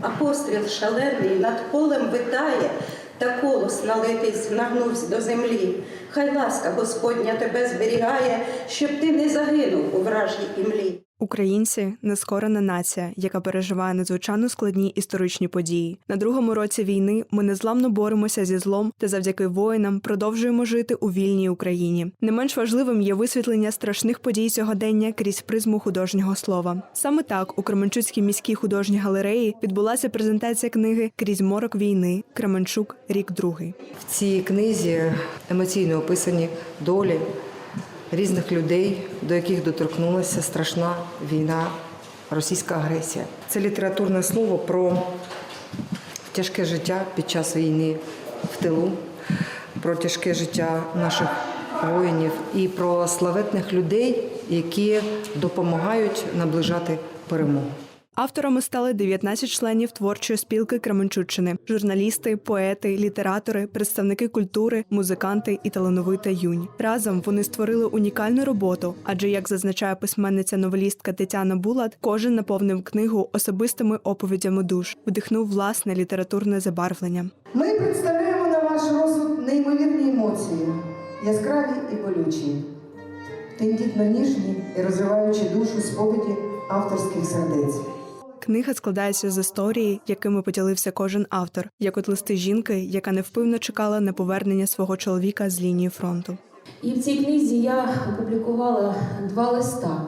а постріл шалений над полем витає, та колос налитий нагнувся до землі. Хай ласка Господня тебе зберігає, щоб ти не загинув у вражій імлі. Українці нескорена нація, яка переживає надзвичайно складні історичні події. На другому році війни ми незламно боремося зі злом та завдяки воїнам продовжуємо жити у вільній Україні. Не менш важливим є висвітлення страшних подій сьогодення крізь призму художнього слова. Саме так у Кременчуцькій міській художній галереї відбулася презентація книги Крізь морок війни Кременчук, рік другий. В цій книзі емоційно описані долі різних людей, до яких доторкнулася страшна війна, російська агресія. Це літературне слово про тяжке життя під час війни в тилу, про тяжке життя наших воїнів і про славетних людей, які допомагають наближати перемогу. Авторами стали 19 членів творчої спілки Кременчуччини: журналісти, поети, літератори, представники культури, музиканти і талановита юнь. Разом вони створили унікальну роботу, адже, як зазначає письменниця новелістка Тетяна Булат, кожен наповнив книгу особистими оповідями душ, вдихнув власне літературне забарвлення. Ми представляємо на ваш розсуд неймовірні емоції, яскраві і болючі, тендітно ніжні і розриваючи душу сповіді авторських сердець. Книга складається з історії, якими поділився кожен автор, як от листи жінки, яка невпивно чекала на повернення свого чоловіка з лінії фронту. І в цій книзі я опублікувала два листа: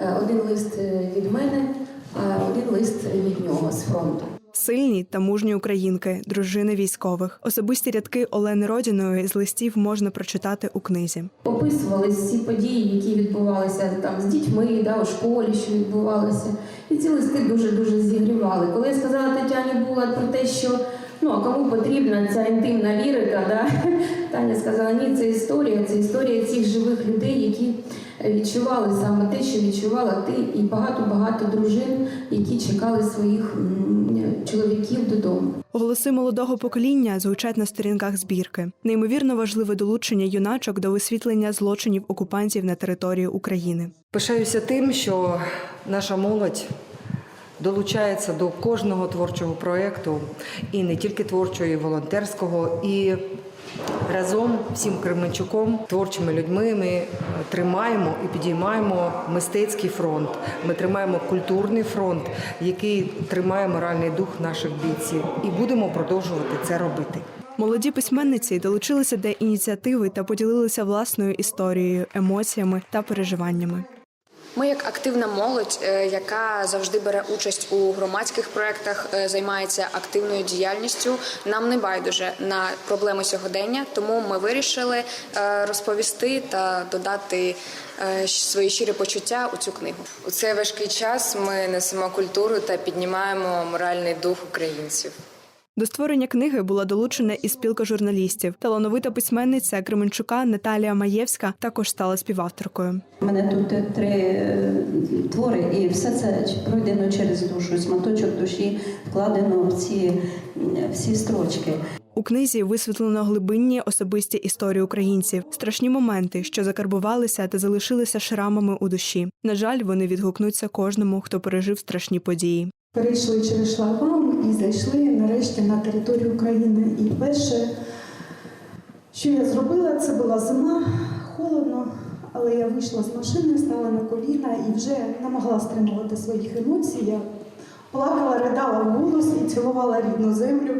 Е, один лист е, від мене, а один лист від нього з фронту. Сильні та мужні українки, дружини військових. Особисті рядки Олени Родіної з листів можна прочитати у книзі. Описували всі події, які відбувалися там з дітьми, да, у школі, що відбувалося. І ці листи дуже дуже зігрівали. Коли я сказала Тетяні Булат про те, що ну а кому потрібна ця інтимна лірика, да? Таня сказала, ні, це історія, це історія цих живих людей, які відчували саме те, що відчувала ти, і багато-багато дружин, які чекали своїх чоловіків додому. Голоси молодого покоління звучать на сторінках збірки. Неймовірно важливе долучення юначок до висвітлення злочинів окупантів на території України. Пишаюся тим, що наша молодь долучається до кожного творчого проєкту, і не тільки творчого, і волонтерського. І разом всім Кременчуком, творчими людьми, ми тримаємо і підіймаємо мистецький фронт. Ми тримаємо культурний фронт, який тримає моральний дух наших бійців, і будемо продовжувати це робити. Молоді письменниці долучилися до ініціативи та поділилися власною історією, емоціями та переживаннями. Ми, як активна молодь, е, яка завжди бере участь у громадських проєктах, е, займається активною діяльністю. Нам не байдуже на проблеми сьогодення, тому ми вирішили е, розповісти та додати свої щирі почуття у цю книгу. У цей важкий час ми несемо культуру та піднімаємо моральний дух українців. До створення книги була долучена і спілка журналістів. Талановита письменниця Кременчука Наталія Маєвська також стала співавторкою. У мене тут три е, твори, і все це пройдено через душу, сматочок душі вкладено в ці всі строчки. У книзі висвітлено глибинні особисті історії українців, страшні моменти, що закарбувалися та залишилися шрамами у душі. На жаль, вони відгукнуться кожному, хто пережив страшні події. Перейшли через шлагбаум і зайшли нарешті на територію України. І перше, що я зробила, це була зима, холодно, але я вийшла з машини, стала на коліна і вже не могла стримувати своїх емоцій. Я плакала, ридала в голос і цілувала рідну землю.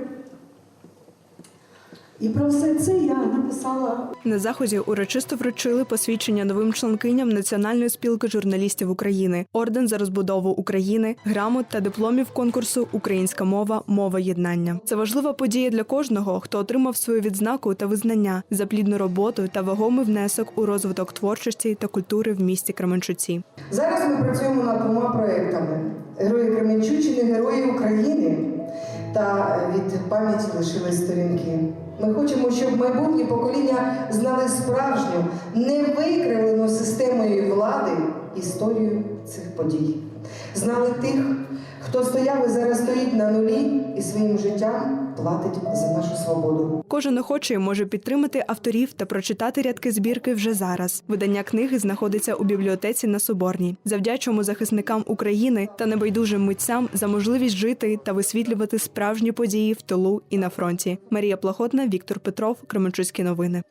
І про все це я написала На заході урочисто вручили посвідчення новим членкиням Національної спілки журналістів України, орден за розбудову України, грамот та дипломів конкурсу Українська мова мова єднання. Це важлива подія для кожного, хто отримав свою відзнаку та визнання за плідну роботу та вагомий внесок у розвиток творчості та культури в місті Кременчуці. Зараз ми працюємо над двома проєктами: Герої Кременчуччини, Герої України та від пам'яті лишились сторінки. Ми хочемо, щоб майбутні покоління знали справжню, невикривлену системою влади історію цих подій. Знали тих, хто стояв і зараз стоїть на нулі і своїм життям платить за нашу свободу. Кожен охочий може підтримати авторів та прочитати рядки збірки вже зараз. Видання книги знаходиться у бібліотеці на Соборній. Завдячуємо захисникам України та небайдужим митцям за можливість жити та висвітлювати справжні події в тилу і на фронті. Марія Плахотна, Віктор Петров, Кременчуцькі новини.